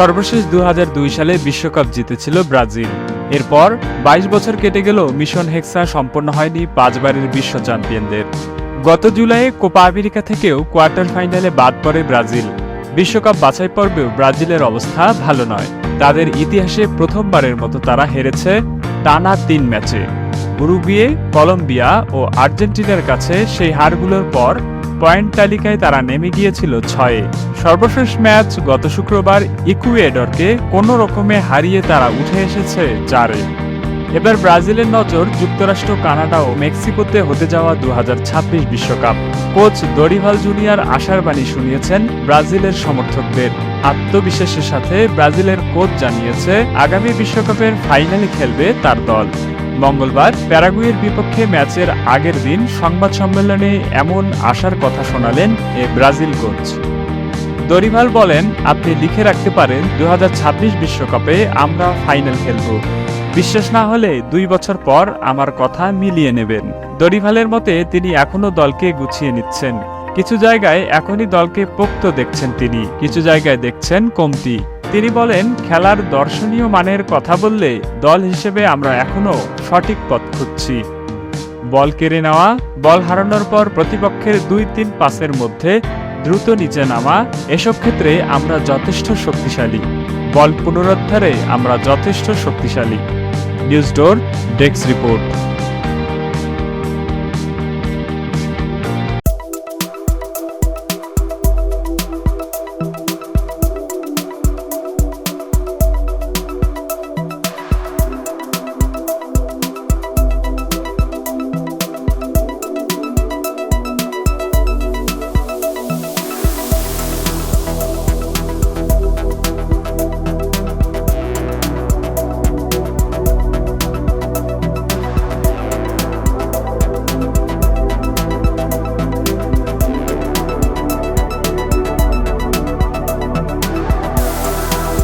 সর্বশেষ দু হাজার দুই সালে বিশ্বকাপ জিতেছিল ব্রাজিল। এরপর ২২ বছর কেটে গেল মিশন হেক্সা সম্পন্ন হয়নি পাঁচবারের বিশ্ব চ্যাম্পিয়নদের। গত জুলাইয়ে কোপা আমেরিকা থেকেও কোয়ার্টার ফাইনালে বাদ পড়ে ব্রাজিল। বিশ্বকাপ বাছাই পর্বেও ব্রাজিলের অবস্থা ভালো নয়। তাদের ইতিহাসে প্রথমবারের মতো তারা হেরেছে টানা তিন ম্যাচে। উরুগুয়ে, কলম্বিয়া ও আর্জেন্টিনার কাছে সেই হারগুলোর পর পয়েন্ট তালিকায় তারা নেমে গিয়েছিল ছয়ে। সর্বশেষ ম্যাচ গত শুক্রবার ইকুয়েডরকে কোনো রকমে হারিয়ে তারা উঠে এসেছে চারে। এবার ব্রাজিলের নজর যুক্তরাষ্ট্র, কানাডা ও মেক্সিকোতে হতে যাওয়া দু বিশ্বকাপ। কোচ দরিভাল জুনিয়র আশার বাণী শুনিয়েছেন ব্রাজিলের সমর্থকদের। আত্মবিশ্বাসের সাথে ব্রাজিলের কোচ জানিয়েছে, আগামী বিশ্বকাপের ফাইনালে খেলবে তার দল। মঙ্গলবার প্যারাগুয়ের বিপক্ষে ম্যাচের আগের দিন সংবাদ সম্মেলনে এমন আশার কথা শোনালেন এ ব্রাজিল কোচ। দরিভাল বলেন, আপনি লিখে রাখতে পারেন দু বিশ্বকাপে আমরা ফাইনাল খেলব। বিশ্বাস না হলে দুই বছর পর আমার কথা মিলিয়ে নেবেন। দরিভালের মতে, তিনি এখনও দলকে গুছিয়ে নিচ্ছেন। কিছু জায়গায় এখনই দলকে পোক্ত দেখছেন তিনি, কিছু জায়গায় দেখছেন কমতি। তিনি বলেন, খেলার দর্শনীয় মানের কথা বললে দল হিসেবে আমরা এখনও সঠিক পথ খুঁজছি। বল কেড়ে নেওয়া, বল হারানোর পর প্রতিপক্ষের দুই তিন পাসের মধ্যে দ্রুত নিচে নামা, এসব ক্ষেত্রে আমরা যথেষ্ট শক্তিশালী। বল পুনরুদ্ধারে আমরা যথেষ্ট শক্তিশালী। News door, desk report.